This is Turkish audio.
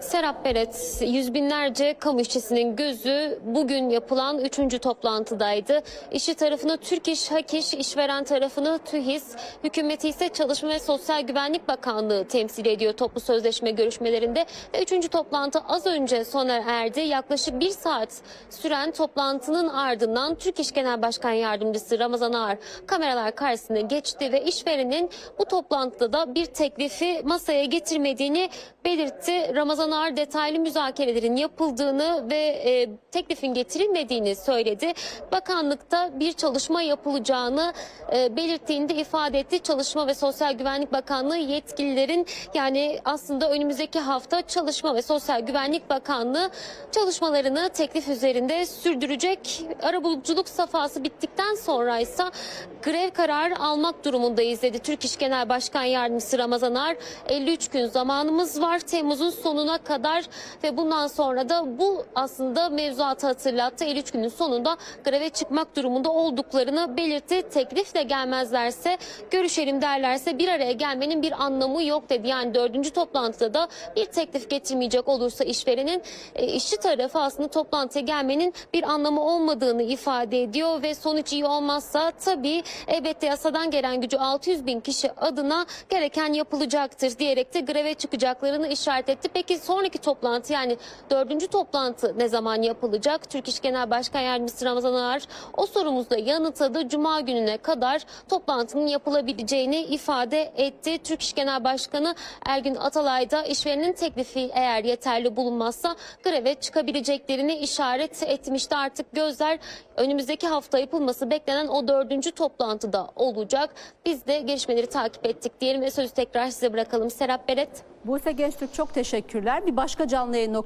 Serap Beret, yüz binlerce kamu işçisinin gözü bugün yapılan üçüncü toplantıdaydı. İşçi tarafını Türk İş, Hak İş, işveren tarafını TÜHİS, hükümeti ise Çalışma ve Sosyal Güvenlik Bakanlığı temsil ediyor toplu sözleşme görüşmelerinde. Ve üçüncü toplantı az önce sona erdi. Yaklaşık bir saat süren toplantının ardından Türk İş Genel Başkan Yardımcısı Ramazan Ağar kameralar karşısına geçti ve işverenin bu toplantıda da bir teklifi masaya getirmediğini belirtti. Ramazan Ağar detaylı müzakerelerin yapıldığını ve e, teklifin getirilmediğini söyledi. Bakanlıkta bir çalışma yapılacağını e, belirttiğinde ifade etti. Çalışma ve Sosyal Güvenlik Bakanlığı yetkililerin yani aslında önümüzdeki hafta Çalışma ve Sosyal Güvenlik Bakanlığı çalışmalarını teklif üzerinde sürdürecek. Arabuluculuk safhası bittikten sonra ise grev kararı almak durumundayız dedi Türk İş Genel Başkan Yardımcısı Ramazan Ar. 53 gün zamanımız var Temmuz'un sonuna kadar ve bundan sonra da bu aslında mevzuatı hatırlattı. 53 günün sonunda greve çıkmak durumunda olduklarını belirtti. Teklifle gelmezlerse görüşelim derlerse bir araya gelmenin bir anlamı yok dedi. Yani dördüncü toplantıda da bir teklif getirmeyecek olursa işverenin e, işçi tarafı aslında toplantıya gelmenin bir anlamı olmadığını ifade ediyor ve sonuç iyi olmazsa tabii elbette yasadan gelen gücü 600 bin kişi adına gereken yapılacaktır diyerek de greve çıkacaklarını işaret etti. Peki sonraki toplantı yani dördüncü toplantı ne zaman yapılacak? Türk İş Genel Başkan Yardımcısı Ramazan Ağar o sorumuzda yanıtladı. Cuma gününe kadar toplantının yapılabileceğini ifade etti. Türk İş Genel Başkanı Ergün Atalay da işverenin teklifi eğer yeterli bulunmazsa greve çıkabileceklerini işaret etmişti. Artık gözler önümüzdeki hafta yapılması beklenen o dördüncü toplantıda olacak. Biz de gelişmeleri takip ettik diyelim ve sözü tekrar size bırakalım. Serap Beret. Buse Gençtürk çok teşekkürler. Bir başka canlı yayın